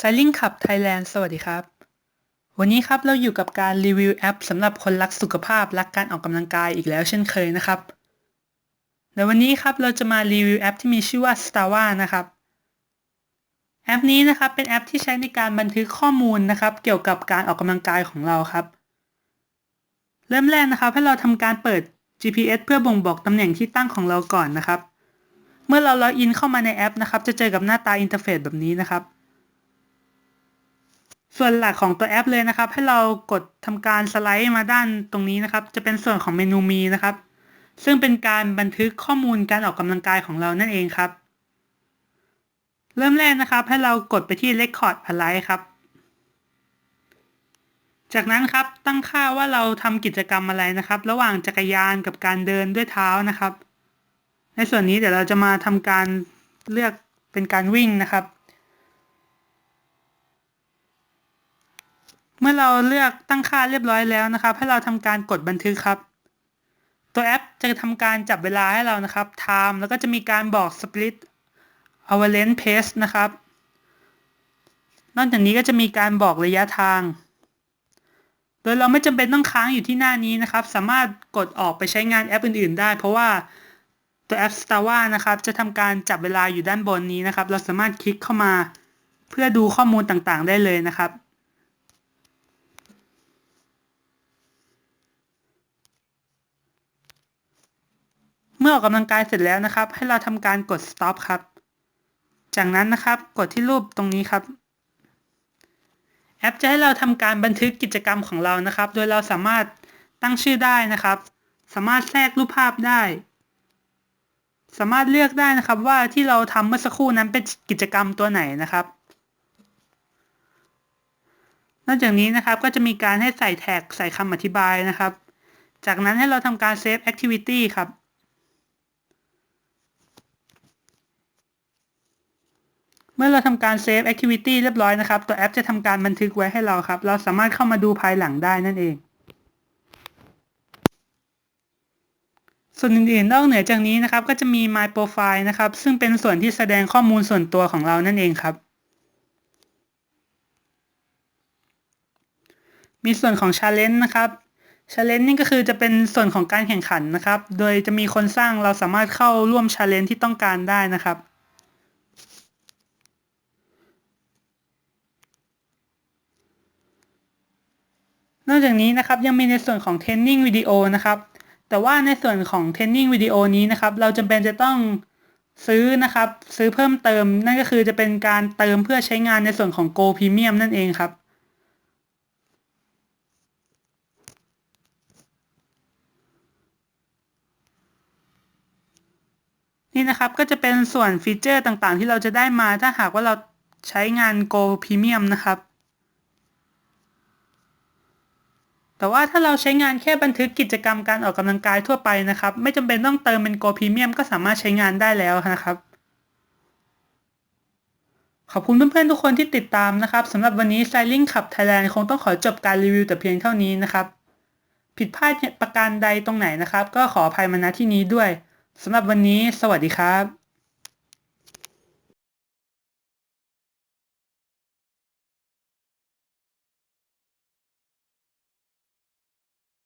Sailing Club Thailand สวัสดีครับ วันนี้ครับเราอยู่กับการรีวิวแอปสำหรับคนรักสุขภาพรักการออกกำลังกายอีกแล้วเช่นเคยนะครับ ในวันนี้ครับเราจะมารีวิวแอปที่มีชื่อว่า Strava นะครับ แอปนี้นะครับเป็นแอปที่ใช้ในการบันทึกข้อมูลนะครับ เกี่ยวกับการออกกำลังกายของเราครับ เริ่มแรกนะครับให้เราทำการเปิด GPS เพื่อบ่งบอกตำแหน่งที่ตั้งของเราก่อนนะครับ เมื่อเราล็อกอินเข้ามาในแอปนะครับ จะเจอกับหน้าตาอินเทอร์เฟซแบบนี้นะครับ ส่วนหลักของตัวแอปเลยนะครับ ให้เรากดทำการสไลด์มาด้านตรงนี้นะครับ จะเป็นส่วนของเมนูมีนะครับ ซึ่งเป็นการบันทึกข้อมูลการออกกำลังกายของเรานั่นเองครับ เริ่มแรกนะครับ ให้เรากดไปที่ Record Alive ครับ จากนั้นครับตั้งค่าว่าเราทำกิจกรรมอะไรนะครับ ระหว่างจักรยานกับการเดินด้วยเท้านะครับ ในส่วนนี้เดี๋ยวเราจะมาทำการเลือกเป็นการวิ่งนะครับ มื่อเราเลือกตั้งค่าเรียบร้อยแล้วนะครับ ให้เราทำการกดบันทึกครับ ตัวแอปจะทำการจับเวลาให้เรานะครับ time แล้วก็จะมีการบอก split avalanche pace นะครับ นอกจากนี้ก็จะมีการบอกระยะทาง โดยเราไม่จำเป็นต้องค้างอยู่ที่หน้านี้นะครับ สามารถกดออกไปใช้งานแอปอื่น ๆ ได้ เพราะว่าตัวแอป Strava นะครับ จะทำการจับเวลาอยู่ด้านบนนี้นะครับ เราสามารถคลิกเข้ามาเพื่อดูข้อมูลต่างๆ ได้เลยนะครับ มื่อออกกำลังกายเสร็จแล้วนะครับ ให้เราทำการกด stop ครับ จากนั้นนะครับกดที่รูปตรงนี้ครับ แอปจะให้เราทำการบันทึกกิจกรรมของเรานะครับ โดยเราสามารถตั้งชื่อได้นะครับ สามารถแทรกรูปภาพได้ สามารถเลือกได้นะครับว่าที่เราทำเมื่อสักครู่นั้นเป็นกิจกรรมตัวไหนนะครับ นอกจากนี้นะครับก็จะมีการให้ใส่แท็กใส่คำอธิบายนะครับ จากนั้นให้เราทำการ save activity ครับ เมื่อเราทำการ save activity เรียบร้อยนะครับ ตัวแอปจะทำการบันทึกไว้ให้เราครับ เราสามารถเข้ามาดูภายหลังได้นั่นเอง ส่วนอื่นๆนอกเหนือจากนี้นะครับ ก็จะมี My Profile นะครับ ซึ่งเป็นส่วนที่แสดงข้อมูลส่วนตัวของเรานั่นเองครับ มีส่วนของ Challenge นะครับ Challenge นี่ก็คือจะเป็นส่วนของการแข่งขันนะครับ โดยจะมีคนสร้างเราสามารถเข้าร่วม Challenge ที่ต้องการได้นะครับ นอกจากนี้นะครับยังมีในส่วนของเทรนนิ่งวิดีโอนะครับ แต่ว่าในส่วนของเทรนนิ่งวิดีโอนี้นะครับ เราจำเป็นจะต้องซื้อนะครับ ซื้อเพิ่มเติม นั่นก็คือจะเป็นการเติมเพื่อใช้งานในส่วนของ Go Premium นั่นเองครับ นี่นะครับก็จะเป็นส่วนฟีเจอร์ต่างๆ ที่เราจะได้มาถ้าหากว่าเราใช้งาน Go Premium นะครับ แต่ว่าถ้าเราใช้งานแค่บันทึกกิจกรรมการออกกำลังกายทั่วไปนะครับ ไม่จำเป็นต้องเติมเป็น Go Premium ก็สามารถใช้งานได้แล้วนะครับ ขอบคุณเพื่อนๆทุกคนที่ติดตามนะครับสำหรับวันนี้ Sailing Club Thailand คงต้องขอจบการรีวิวแต่เพียงเท่านี้นะครับ ผิดพลาดประการใดตรงไหนนะครับ ก็ขออภัยมาณที่นี้ด้วยสำหรับวันนี้ สวัสดีครับ